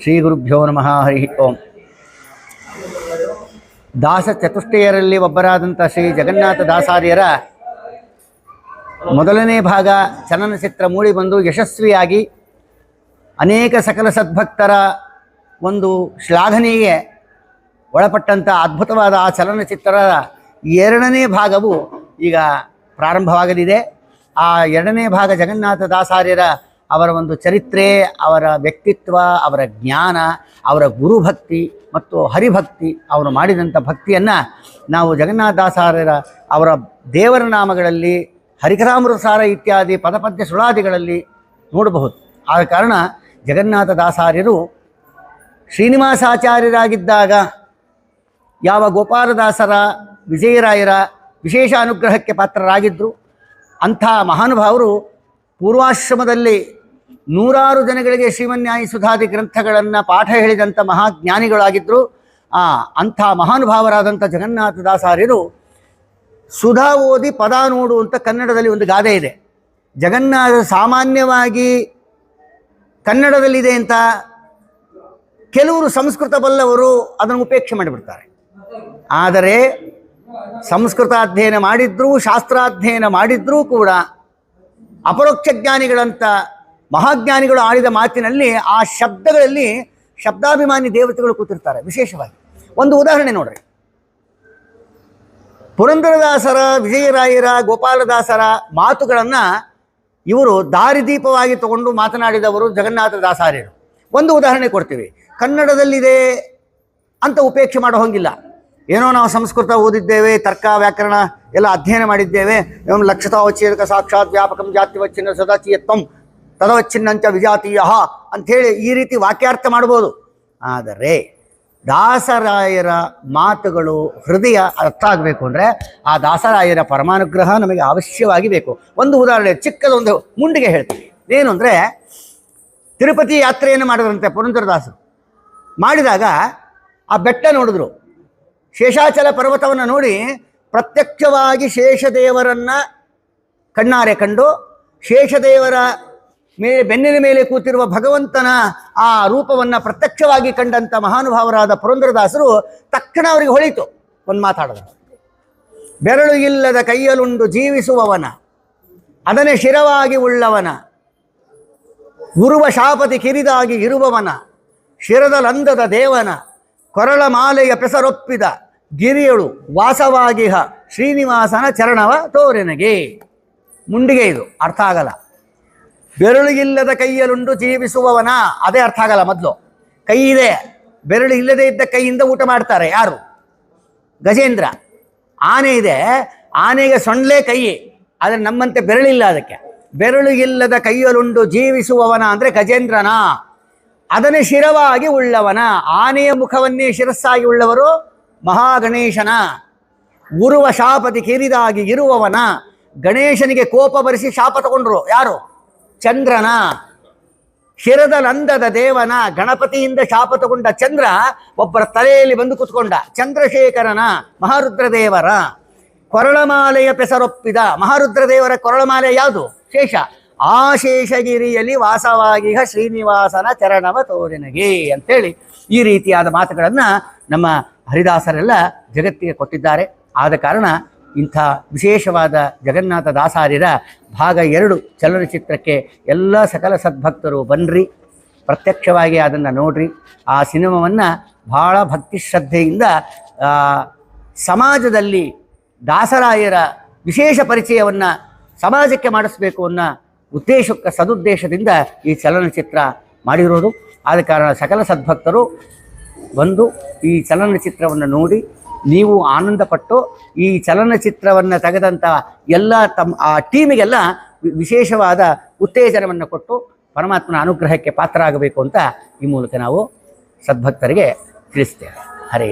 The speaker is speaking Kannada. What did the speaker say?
ಶ್ರೀ ಗುರುಭ್ಯೋ ನಮಃ ಹರಿ ಓಂ. ದಾಸ ಚತುಷ್ಟಯರಲ್ಲಿ ಒಬ್ಬರಾದಂಥ ಶ್ರೀ ಜಗನ್ನಾಥ ದಾಸಾರ್ಯರ ಮೊದಲನೇ ಭಾಗ ಚಲನಚಿತ್ರ ಮೂಡಿ ಬಂದು ಯಶಸ್ವಿಯಾಗಿ ಅನೇಕ ಸಕಲ ಸದ್ಭಕ್ತರ ಒಂದು ಶ್ಲಾಘನೆಗೆ ಒಳಪಟ್ಟಂಥ ಅದ್ಭುತವಾದ ಆ ಚಲನಚಿತ್ರದ ಎರಡನೇ ಭಾಗವು ಈಗ ಪ್ರಾರಂಭವಾಗಲಿದೆ. ಆ ಎರಡನೇ ಭಾಗ ಜಗನ್ನಾಥ ದಾಸಾರ್ಯರ ಅವರ ಒಂದು ಚರಿತ್ರೆ, ಅವರ ವ್ಯಕ್ತಿತ್ವ, ಅವರ ಜ್ಞಾನ, ಅವರ ಗುರುಭಕ್ತಿ ಮತ್ತು ಹರಿಭಕ್ತಿ ಅವರು ಮಾಡಿದಂಥ ಭಕ್ತಿಯನ್ನು ನಾವು ಜಗನ್ನಾಥ ದಾಸಾರ್ಯರ ಅವರ ದೇವರ ನಾಮಗಳಲ್ಲಿ ಹರಿಕರಾಮೃತಸಾರ ಇತ್ಯಾದಿ ಪದಪದ್ಯ ಸುಳಾದಿಗಳಲ್ಲಿ ನೋಡಬಹುದು. ಆದ ಕಾರಣ ಜಗನ್ನಾಥ ದಾಸಾರ್ಯರು ಶ್ರೀನಿವಾಸಾಚಾರ್ಯರಾಗಿದ್ದಾಗ ಯಾವ ಗೋಪಾಲದಾಸರ, ವಿಜಯರಾಯರ ವಿಶೇಷ ಅನುಗ್ರಹಕ್ಕೆ ಪಾತ್ರರಾಗಿದ್ದರು ಅಂಥ ಮಹಾನುಭಾವರು ಪೂರ್ವಾಶ್ರಮದಲ್ಲಿ ನೂರಾರು ಜನಗಳಿಗೆ ಶ್ರೀಮನ್ಯಾಯಿ ಸುಧಾದಿ ಗ್ರಂಥಗಳನ್ನು ಪಾಠ ಹೇಳಿದಂಥ ಮಹಾಜ್ಞಾನಿಗಳಾಗಿದ್ದರು ಆ, ಅಂಥ ಮಹಾನುಭಾವರಾದಂಥ ಜಗನ್ನಾಥ ದಾಸಾರ್ಯರು ಸುಧಾ ಓದಿ ಪದ ನೋಡು ಅಂತ ಕನ್ನಡದಲ್ಲಿ ಒಂದು ಗಾದೆ ಇದೆ. ಜಗನ್ನಾಥ ಸಾಮಾನ್ಯವಾಗಿ ಕನ್ನಡದಲ್ಲಿದೆ ಅಂತ ಕೆಲವರು ಸಂಸ್ಕೃತ ಬಲ್ಲವರು ಅದನ್ನು ಉಪೇಕ್ಷೆ ಮಾಡಿಬಿಡ್ತಾರೆ. ಆದರೆ ಸಂಸ್ಕೃತ ಅಧ್ಯಯನ ಮಾಡಿದ್ರೂ, ಶಾಸ್ತ್ರಾಧ್ಯಯನ ಮಾಡಿದ್ರೂ ಕೂಡ ಅಪರೋಕ್ಷ ಜ್ಞಾನಿಗಳಂತ ಮಹಾಜ್ಞಾನಿಗಳು ಆಡಿದ ಮಾತಿನಲ್ಲಿ ಆ ಶಬ್ದಗಳಲ್ಲಿ ಶಬ್ದಾಭಿಮಾನಿ ದೇವತೆಗಳು ಕೂತಿರ್ತಾರೆ, ವಿಶೇಷವಾಗಿ. ಒಂದು ಉದಾಹರಣೆ ನೋಡ್ರಿ. ಪುರಂದರದಾಸರ, ವಿಜಯರಾಯರ, ಗೋಪಾಲದಾಸರ ಮಾತುಗಳನ್ನು ಇವರು ದಾರಿದೀಪವಾಗಿ ತಗೊಂಡು ಮಾತನಾಡಿದವರು ಜಗನ್ನಾಥ ದಾಸಾರ್ಯರು. ಒಂದು ಉದಾಹರಣೆ ಕೊಡ್ತೀವಿ. ಕನ್ನಡದಲ್ಲಿದೆ ಅಂತ ಉಪೇಕ್ಷೆ ಮಾಡೋ ಹಂಗಿಲ್ಲ. ಏನೋ ನಾವು ಸಂಸ್ಕೃತ ಓದಿದ್ದೇವೆ, ತರ್ಕ, ವ್ಯಾಕರಣ ಎಲ್ಲ ಅಧ್ಯಯನ ಮಾಡಿದ್ದೇವೆ. ಲಕ್ಷತಾ ಲಕ್ಷತಾವಚ್ಛೇದಕ ಸಾಕ್ಷಾತ್ ವ್ಯಾಪಕಂ ಜಾತಿವಚ್ಛಿನ್ನ ಸದಾಚೀಯತ್ವಂ ತದವಚ್ಛಿನ್ನಂಚ ವಿಜಾತೀಯ ಅಂಥೇಳಿ ಈ ರೀತಿ ವಾಕ್ಯಾರ್ಥ ಮಾಡ್ಬೋದು. ಆದರೆ ದಾಸರಾಯರ ಮಾತುಗಳು ಹೃದಯ ಅರ್ಥ ಆಗಬೇಕು ಅಂದರೆ ಆ ದಾಸರಾಯರ ಪರಮಾನುಗ್ರಹ ನಮಗೆ ಅವಶ್ಯವಾಗಿ ಬೇಕು ಒಂದು ಉದಾಹರಣೆ, ಚಿಕ್ಕದೊಂದು ಮುಂಡಿಗೆ ಹೇಳ್ತೀನಿ. ಏನು ಅಂದರೆ ತಿರುಪತಿ ಯಾತ್ರೆಯನ್ನು ಮಾಡಿದ್ರಂತೆ ಪುರಂದರದಾಸರು ಮಾಡಿದಾಗ ಆ ಬೆಟ್ಟ ನೋಡಿದ್ರು. ಶೇಷಾಚಲ ಪರ್ವತವನ್ನು ನೋಡಿ ಪ್ರತ್ಯಕ್ಷವಾಗಿ ಶೇಷದೇವರನ್ನು ಕಣ್ಣಾರೆ ಕಂಡು, ಶೇಷದೇವರ ಮೇಲೆ ಬೆನ್ನಿನ ಮೇಲೆ ಕೂತಿರುವ ಭಗವಂತನ ಆ ರೂಪವನ್ನು ಪ್ರತ್ಯಕ್ಷವಾಗಿ ಕಂಡಂಥ ಮಹಾನುಭಾವರಾದ ಪುರಂದರದಾಸರು ತಕ್ಷಣ ಅವರಿಗೆ ಹೊಳಿತು. ಒಂದು ಮಾತಾಡಿದ ಬೆರಳು ಇಲ್ಲದ ಕೈಯಲುಂಡು ಜೀವಿಸುವವನ, ಅದನೆ ಶಿರವಾಗಿ ಉಳ್ಳವನ ಗುರುವ ಶಾಪತಿ ಕಿರಿದಾಗಿ ಇರುವವನ ಶಿರದಲಂದದ ದೇವನ, ಕೊರಳ ಮಾಲೆಯ ಪೆಸರೊಪ್ಪಿದ ಗಿರಿಯಳು ವಾಸವಾಗಿಹ ಶ್ರೀನಿವಾಸನ ಚರಣವ ತೋರೆನಗೆ. ಮುಂಡಿಗೆ ಇದು. ಅರ್ಥ ಆಗಲ್ಲ. ಬೆರಳು ಇಲ್ಲದ ಕೈಯಲುಂಡು ಜೀವಿಸುವವನ. ಅದೇ ಅರ್ಥ ಆಗಲ್ಲ ಮೊದಲು. ಕೈ ಇದೆ. ಬೆರಳು ಇಲ್ಲದೆ ಇದ್ದ ಕೈಯಿಂದ ಊಟ ಮಾಡ್ತಾರೆ ಯಾರು? ಗಜೇಂದ್ರ. ಆನೆ ಇದೆ. ಆನೆಗೆ ಸೊಂಡ್ಲೆ ಕೈ. ಆದರೆ ನಮ್ಮಂತೆ ಬೆರಳಿಲ್ಲ ಅದಕ್ಕೆ. ಬೆರಳು ಇಲ್ಲದ ಕೈಯಲುಂಡು ಜೀವಿಸುವವನ ಅಂದರೆ ಗಜೇಂದ್ರನ. ಅದನ್ನೇ ಶಿರವಾಗಿ ಉಳ್ಳವನ. ಆನೆಯ ಮುಖವನ್ನೇ ಶಿರಸ್ಸಾಗಿ ಉಳ್ಳವರು ಮಹಾಗಣೇಶನ. ಉರುವ ಶಾಪತಿ ಕಿರಿದಾಗಿ ಇರುವವನ. ಗಣೇಶನಿಗೆ ಕೋಪ ಬರೆಸಿ ಶಾಪ ತಗೊಂಡ್ರು ಯಾರು? ಚಂದ್ರನ ಶಿರದಲಂದದ ದೇವನ, ಗಣಪತಿಯಿಂದ ಶಾಪ ತಗೊಂಡ ಚಂದ್ರ ಒಬ್ಬರ ತಲೆಯಲ್ಲಿ ಬಂದು ಕುತ್ಕೊಂಡ. ಚಂದ್ರಶೇಖರನ ಮಹಾರುದ್ರದೇವರ ಕೊರಳಮಾಲೆಯ ಪೆಸರೊಪ್ಪಿದ ಮಹಾರುದ್ರದೇವರ ಕೊರಳಮಾಲೆ ಯಾವುದು? ಶೇಷ. ಆ ಶೇಷಗಿರಿಯಲ್ಲಿ ವಾಸವಾಗಿಹ ಶ್ರೀನಿವಾಸನ ಚರಣವ ತೋರಿನಗೆ ಅಂತೇಳಿ ಈ ರೀತಿಯಾದ ಮಾತುಗಳನ್ನು ನಮ್ಮ ಹರಿದಾಸರೆಲ್ಲ ಜಗತ್ತಿಗೆ ಕೊಟ್ಟಿದ್ದಾರೆ. ಆದ ಕಾರಣ ಇಂಥ ವಿಶೇಷವಾದ ಜಗನ್ನಾಥ ದಾಸಾರ್ಯರ ಭಾಗ ಎರಡು ಚಲನಚಿತ್ರಕ್ಕೆ ಎಲ್ಲ ಸಕಲ ಸದ್ಭಕ್ತರು ಬನ್ನಿರಿ ಪ್ರತ್ಯಕ್ಷವಾಗಿ ಅದನ್ನು ನೋಡ್ರಿ. ಆ ಸಿನಿಮಾವನ್ನು ಭಾಳ ಭಕ್ತಿ ಶ್ರದ್ಧೆಯಿಂದ ಸಮಾಜದಲ್ಲಿ ದಾಸರಾಯರ ವಿಶೇಷ ಪರಿಚಯವನ್ನು ಸಮಾಜಕ್ಕೆ ಮಾಡಿಸ್ಬೇಕು ಅನ್ನೋ ಉದ್ದೇಶಕ್ಕೆ, ಸದುದ್ದೇಶದಿಂದ ಈ ಚಲನಚಿತ್ರ ಮಾಡಿರೋದು. ಆದ ಕಾರಣ ಸಕಲ ಸದ್ಭಕ್ತರು ಬಂದು ಈ ಚಲನಚಿತ್ರವನ್ನು ನೋಡಿ ನೀವು ಆನಂದಪಟ್ಟು ಈ ಚಲನಚಿತ್ರವನ್ನು ತೆಗೆದಂಥ ಎಲ್ಲ ತಮ್ಮ, ಆ ಟೀಮಿಗೆಲ್ಲ ವಿಶೇಷವಾದ ಉತ್ತೇಜನವನ್ನು ಕೊಟ್ಟು ಪರಮಾತ್ಮನ ಅನುಗ್ರಹಕ್ಕೆ ಪಾತ್ರರಾಗಬೇಕು ಅಂತ ಈ ಮೂಲಕ ನಾವು ಸದ್ಭಕ್ತರಿಗೆ ತಿಳಿಸ್ತೇವೆ. ಹರೇ